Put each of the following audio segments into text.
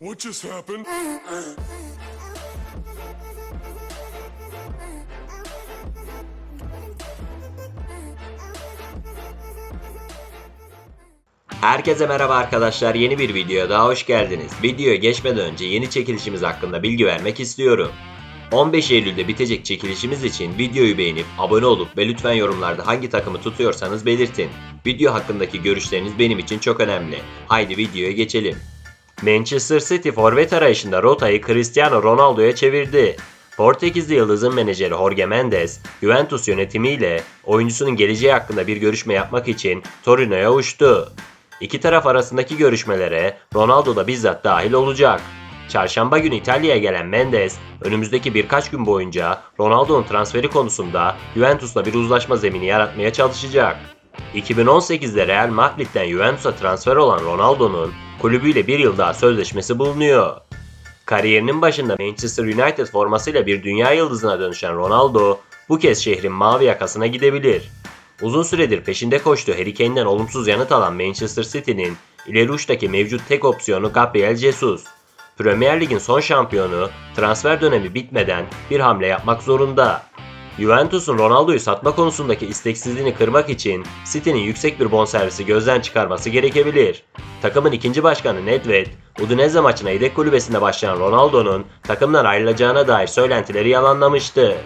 What just happened? Herkese merhaba arkadaşlar yeni bir videoya daha hoş geldiniz. Videoya geçmeden önce yeni çekilişimiz hakkında bilgi vermek istiyorum. 15 Eylül'de bitecek çekilişimiz için videoyu beğenip abone olup ve lütfen yorumlarda hangi takımı tutuyorsanız belirtin. Video hakkındaki görüşleriniz benim için çok önemli. Haydi videoya geçelim. Manchester City forvet arayışında rotayı Cristiano Ronaldo'ya çevirdi. Portekizli Yıldız'ın menajeri Jorge Mendes, Juventus yönetimiyle oyuncusunun geleceği hakkında bir görüşme yapmak için Torino'ya uçtu. İki taraf arasındaki görüşmelere Ronaldo da bizzat dahil olacak. Çarşamba günü İtalya'ya gelen Mendes, önümüzdeki birkaç gün boyunca Ronaldo'nun transferi konusunda Juventus'la bir uzlaşma zemini yaratmaya çalışacak. 2018'de Real Madrid'den Juventus'a transfer olan Ronaldo'nun kulübüyle bir yıl daha sözleşmesi bulunuyor. Kariyerinin başında Manchester United formasıyla bir dünya yıldızına dönüşen Ronaldo bu kez şehrin mavi yakasına gidebilir. Uzun süredir peşinde koştuğu Harry Kane'den olumsuz yanıt alan Manchester City'nin ileri uçtaki mevcut tek opsiyonu Gabriel Jesus. Premier Lig'in son şampiyonu transfer dönemi bitmeden bir hamle yapmak zorunda. Juventus'un Ronaldo'yu satma konusundaki isteksizliğini kırmak için City'nin yüksek bir bonservisi gözden çıkarması gerekebilir. Takımın ikinci başkanı Nedved, Udinese maçına yedek kulübesinde başlayan Ronaldo'nun takımdan ayrılacağına dair söylentileri yalanlamıştı.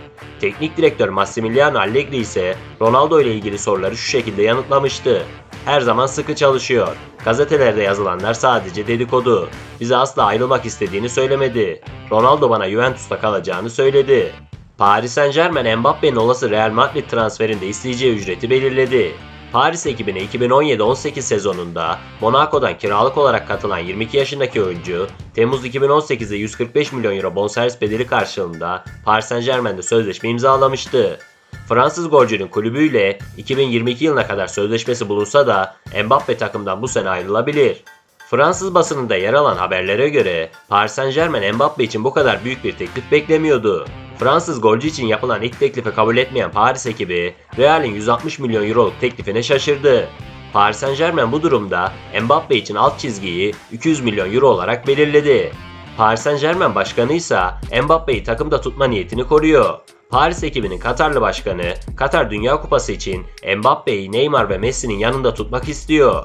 Teknik direktör Massimiliano Allegri ise Ronaldo ile ilgili soruları şu şekilde yanıtlamıştı. Her zaman sıkı çalışıyor. Gazetelerde yazılanlar sadece dedikodu. Bize asla ayrılmak istediğini söylemedi. Ronaldo bana Juventus'ta kalacağını söyledi. Paris Saint Germain Mbappe'nin olası Real Madrid transferinde isteyeceği ücreti belirledi. Paris ekibine 2017-18 sezonunda Monaco'dan kiralık olarak katılan 22 yaşındaki oyuncu, Temmuz 2018'de 145 milyon euro bonservis bedeli karşılığında Paris Saint Germain'de sözleşme imzalamıştı. Fransız golcünün kulübüyle 2022 yılına kadar sözleşmesi bulunsa da Mbappe takımdan bu sene ayrılabilir. Fransız basınında yer alan haberlere göre Paris Saint Germain Mbappe için bu kadar büyük bir teklif beklemiyordu. Fransız golcü için yapılan ilk teklifi kabul etmeyen Paris ekibi Real'in 160 milyon euroluk teklifine şaşırdı. Paris Saint Germain bu durumda Mbappe için alt çizgiyi 200 milyon euro olarak belirledi. Paris Saint Germain başkanı ise Mbappe'yi takımda tutma niyetini koruyor. Paris ekibinin Katarlı başkanı Katar Dünya Kupası için Mbappe'yi Neymar ve Messi'nin yanında tutmak istiyor.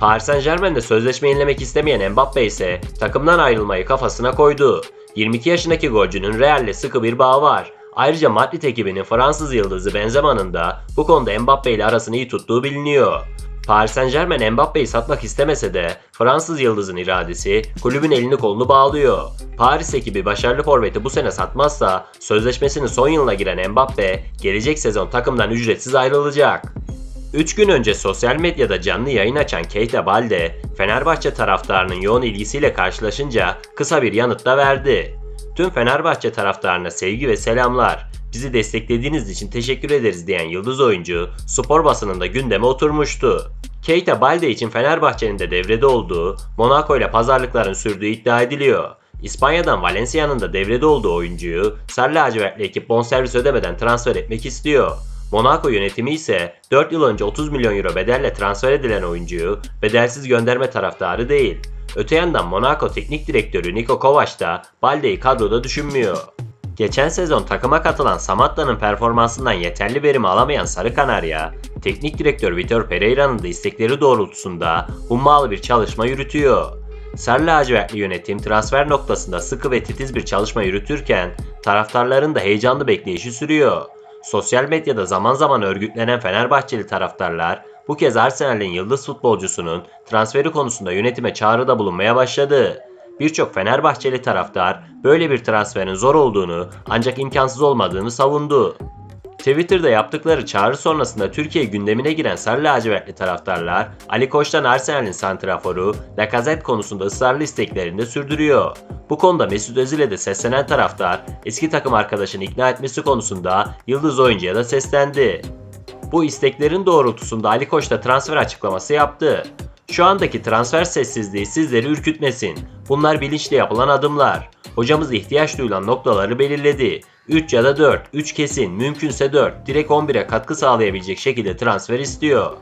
Paris Saint Germain'de sözleşme yenilemek istemeyen Mbappe ise takımdan ayrılmayı kafasına koydu. 22 yaşındaki golcünün Real'le sıkı bir bağı var. Ayrıca Madrid ekibinin Fransız yıldızı Benzema'nın da bu konuda Mbappe ile arasını iyi tuttuğu biliniyor. Paris Saint Germain Mbappe'yi satmak istemese de Fransız yıldızın iradesi kulübün elini kolunu bağlıyor. Paris ekibi başarılı forveti bu sene satmazsa sözleşmesinin son yılına giren Mbappe gelecek sezon takımdan ücretsiz ayrılacak. 3 gün önce sosyal medyada canlı yayın açan Keita Balde, Fenerbahçe taraftarının yoğun ilgisiyle karşılaşınca kısa bir yanıt da verdi. Tüm Fenerbahçe taraftarına sevgi ve selamlar. Bizi desteklediğiniz için teşekkür ederiz diyen yıldız oyuncu spor basınında gündeme oturmuştu. Keita Balde için Fenerbahçe'nin de devrede olduğu, Monaco ile pazarlıkların sürdüğü iddia ediliyor. İspanya'dan Valencia'nın da devrede olduğu oyuncuyu Sarı lacivertli ekip bonservis ödemeden transfer etmek istiyor. Monaco yönetimi ise 4 yıl önce 30 milyon euro bedelle transfer edilen oyuncuyu bedelsiz gönderme taraftarı değil. Öte yandan Monaco teknik direktörü Niko Kovac da Balde'yi kadroda düşünmüyor. Geçen sezon takıma katılan Samatta'nın performansından yeterli verim alamayan Sarı Kanarya, teknik direktör Vitor Pereira'nın da istekleri doğrultusunda hummalı bir çalışma yürütüyor. Sarı lacivertli yönetim transfer noktasında sıkı ve titiz bir çalışma yürütürken taraftarların da heyecanlı bekleyişi sürüyor. Sosyal medyada zaman zaman örgütlenen Fenerbahçeli taraftarlar bu kez Arsenal'in yıldız futbolcusunun transferi konusunda yönetime çağrıda bulunmaya başladı. Birçok Fenerbahçeli taraftar böyle bir transferin zor olduğunu ancak imkansız olmadığını savundu. Twitter'da yaptıkları çağrı sonrasında Türkiye gündemine giren sarı lacivertli taraftarlar Ali Koç'tan Arsenal'in santraforu Lacazette konusunda ısrarlı isteklerini de sürdürüyor. Bu konuda Mesut Özil'e de seslenen taraftar eski takım arkadaşını ikna etmesi konusunda yıldız oyuncuya da seslendi. Bu isteklerin doğrultusunda Ali Koç da transfer açıklaması yaptı. Şu andaki transfer sessizliği sizleri ürkütmesin. Bunlar bilinçli yapılan adımlar. Hocamız ihtiyaç duyulan noktaları belirledi. 3 ya da 4, 3 kesin, mümkünse 4, direkt 11'e katkı sağlayabilecek şekilde transfer istiyor.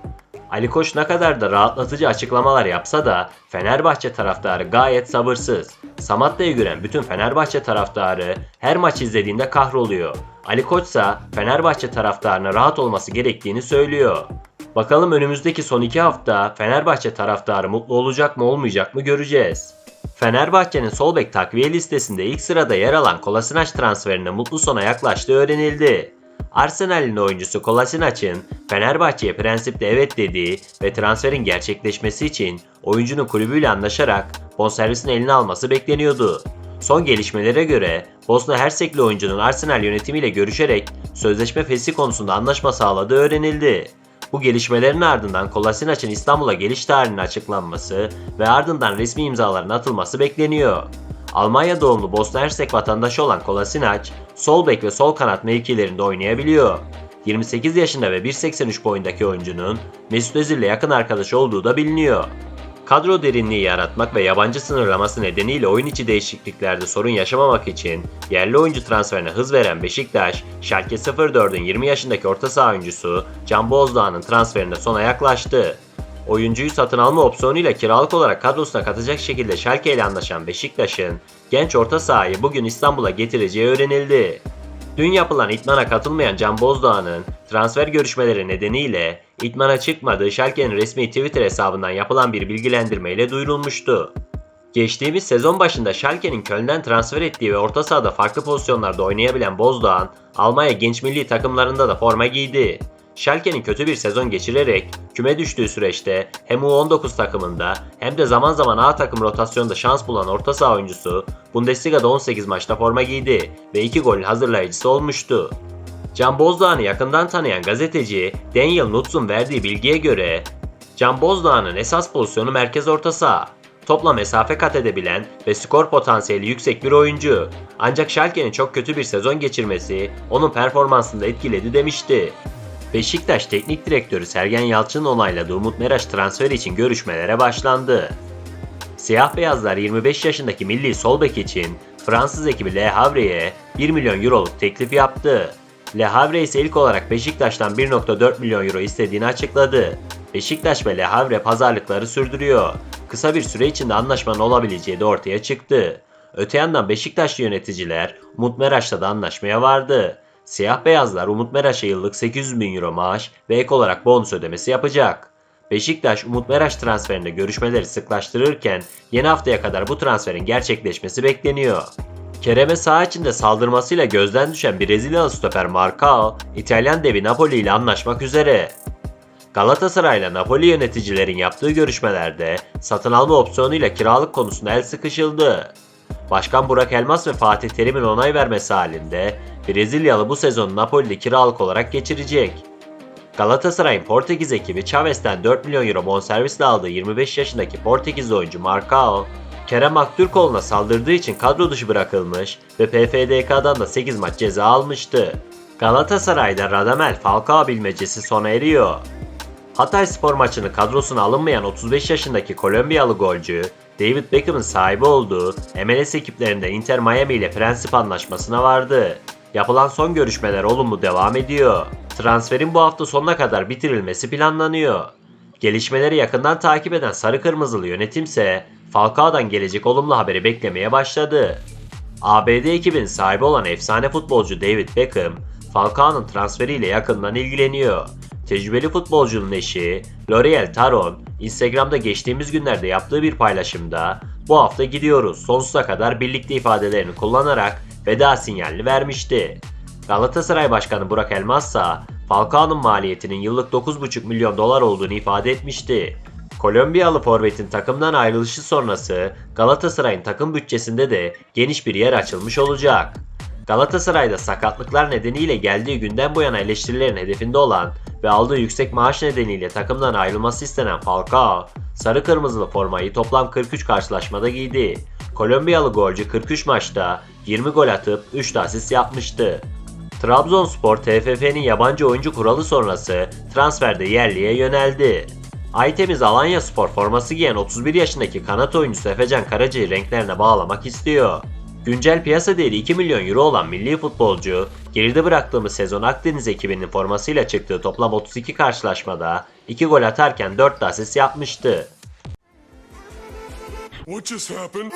Ali Koç ne kadar da rahatlatıcı açıklamalar yapsa da Fenerbahçe taraftarı gayet sabırsız. Samatta'yı gören bütün Fenerbahçe taraftarı her maç izlediğinde kahroluyor. Ali Koç ise Fenerbahçe taraftarına rahat olması gerektiğini söylüyor. Bakalım önümüzdeki son iki hafta Fenerbahçe taraftarı mutlu olacak mı olmayacak mı göreceğiz. Fenerbahçe'nin sol bek takviye listesinde ilk sırada yer alan Kolasinac transferine mutlu sona yaklaştığı öğrenildi. Arsenal'in oyuncusu Kolasinac'ın Fenerbahçe'ye prensipte evet dediği ve transferin gerçekleşmesi için oyuncunun kulübüyle anlaşarak bonservisini eline alması bekleniyordu. Son gelişmelere göre Bosna Hersekli oyuncunun Arsenal yönetimiyle görüşerek sözleşme feshi konusunda anlaşma sağladığı öğrenildi. Bu gelişmelerin ardından Kolasinac'ın İstanbul'a geliş tarihinin açıklanması ve ardından resmi imzaların atılması bekleniyor. Almanya doğumlu Bosna Hersek vatandaşı olan Kolasinac, sol bek ve sol kanat mevkilerinde oynayabiliyor. 28 yaşında ve 1.83 boyundaki oyuncunun Mesut Özil'le yakın arkadaş olduğu da biliniyor. Kadro derinliği yaratmak ve yabancı sınırlaması nedeniyle oyun içi değişikliklerde sorun yaşamamak için yerli oyuncu transferine hız veren Beşiktaş, Schalke 04'ün 20 yaşındaki orta saha oyuncusu Can Bozdağ'ın transferine sona yaklaştı. Oyuncuyu satın alma opsiyonuyla kiralık olarak kadrosuna katacak şekilde Schalke ile anlaşan Beşiktaş'ın genç orta sahayı bugün İstanbul'a getireceği öğrenildi. Dün yapılan itmana katılmayan Can Bozdağ'ın transfer görüşmeleri nedeniyle itmana çıkmadığı Schalke'nin resmi Twitter hesabından yapılan bir bilgilendirmeyle duyurulmuştu. Geçtiğimiz sezon başında Schalke'nin Köln'den transfer ettiği ve orta sahada farklı pozisyonlarda oynayabilen Bozdağ'ın Almanya genç milli takımlarında da forma giydi. Schalke'nin kötü bir sezon geçirerek küme düştüğü süreçte hem U19 takımında hem de zaman zaman A takım rotasyonda şans bulan orta saha oyuncusu Bundesliga'da 18 maçta forma giydi ve 2 gol hazırlayıcısı olmuştu. Can Bozdağ'ını yakından tanıyan gazeteci Daniel Nutz'un verdiği bilgiye göre Can Bozdağ'ın esas pozisyonu merkez orta saha. Topla mesafe kat edebilen ve skor potansiyeli yüksek bir oyuncu. Ancak Schalke'nin çok kötü bir sezon geçirmesi onun performansını da etkiledi demişti. Beşiktaş Teknik Direktörü Sergen Yalçın'ın onayladığı Umut Meraş transferi için görüşmelere başlandı. Siyah beyazlar 25 yaşındaki milli sol bek için Fransız ekibi Le Havre'ye 1 milyon euroluk teklif yaptı. Le Havre ise ilk olarak Beşiktaş'tan 1.4 milyon euro istediğini açıkladı. Beşiktaş ve Le Havre pazarlıkları sürdürüyor. Kısa bir süre içinde anlaşmanın olabileceği de ortaya çıktı. Öte yandan Beşiktaşlı yöneticiler Umut Meraş'la da anlaşmaya vardı. Siyah beyazlar Umut Meraş'a yıllık 800 bin euro maaş ve ek olarak bonus ödemesi yapacak. Beşiktaş Umut Meraş transferinde görüşmeleri sıklaştırırken yeni haftaya kadar bu transferin gerçekleşmesi bekleniyor. Kerem'e saha içinde saldırmasıyla gözden düşen Brezilyalı stoper Marcao, İtalyan devi Napoli ile anlaşmak üzere. Galatasaray ile Napoli yöneticilerin yaptığı görüşmelerde satın alma opsiyonuyla kiralık konusunda el sıkışıldı. Başkan Burak Elmas ve Fatih Terim'in onay vermesi halinde Brezilyalı bu sezonu Napoli'de kiralık olarak geçirecek. Galatasaray'ın Portekiz ekibi Chavez'ten 4 milyon euro bonservisle aldığı 25 yaşındaki Portekizli oyuncu Marcao, Kerem Aktürkoğlu'na saldırdığı için kadro dışı bırakılmış ve PFDK'dan da 8 maç ceza almıştı. Galatasaray'da Radamel Falcao bilmecesi sona eriyor. Hatay spor maçını kadrosuna alınmayan 35 yaşındaki Kolombiyalı golcü, David Beckham'ın sahibi olduğu MLS ekiplerinde Inter Miami ile prensip anlaşmasına vardı. Yapılan son görüşmeler olumlu devam ediyor. Transferin bu hafta sonuna kadar bitirilmesi planlanıyor. Gelişmeleri yakından takip eden sarı kırmızılı yönetimse Falcao'dan gelecek olumlu haberi beklemeye başladı. ABD ekibinin sahibi olan efsane futbolcu David Beckham, Falcao'nun transferiyle yakından ilgileniyor. Tecrübeli futbolcunun eşi L'Oreal Taron, Instagram'da geçtiğimiz günlerde yaptığı bir paylaşımda bu hafta gidiyoruz sonsuza kadar birlikte ifadelerini kullanarak veda sinyalini vermişti. Galatasaray Başkanı Burak Elmas ise Falcao'nun maliyetinin yıllık 9,5 milyon dolar olduğunu ifade etmişti. Kolombiyalı forvetin takımdan ayrılışı sonrası Galatasaray'ın takım bütçesinde de geniş bir yer açılmış olacak. Galatasaray'da sakatlıklar nedeniyle geldiği günden bu yana eleştirilerin hedefinde olan ve aldığı yüksek maaş nedeniyle takımdan ayrılması istenen Falcao, sarı kırmızılı formayı toplam 43 karşılaşmada giydi. Kolombiyalı golcü 43 maçta 20 gol atıp 3 de asist yapmıştı. Trabzonspor TFF'nin yabancı oyuncu kuralı sonrası transferde yerliye yöneldi. Aytemiz Alanya Spor forması giyen 31 yaşındaki kanat oyuncusu Efecan Karaca'yı renklerine bağlamak istiyor. Güncel piyasa değeri 2 milyon euro olan milli futbolcu, geride bıraktığımız sezon Akdeniz ekibinin formasıyla çıktığı toplam 32 karşılaşmada 2 gol atarken 4 de asist yapmıştı. What just happened?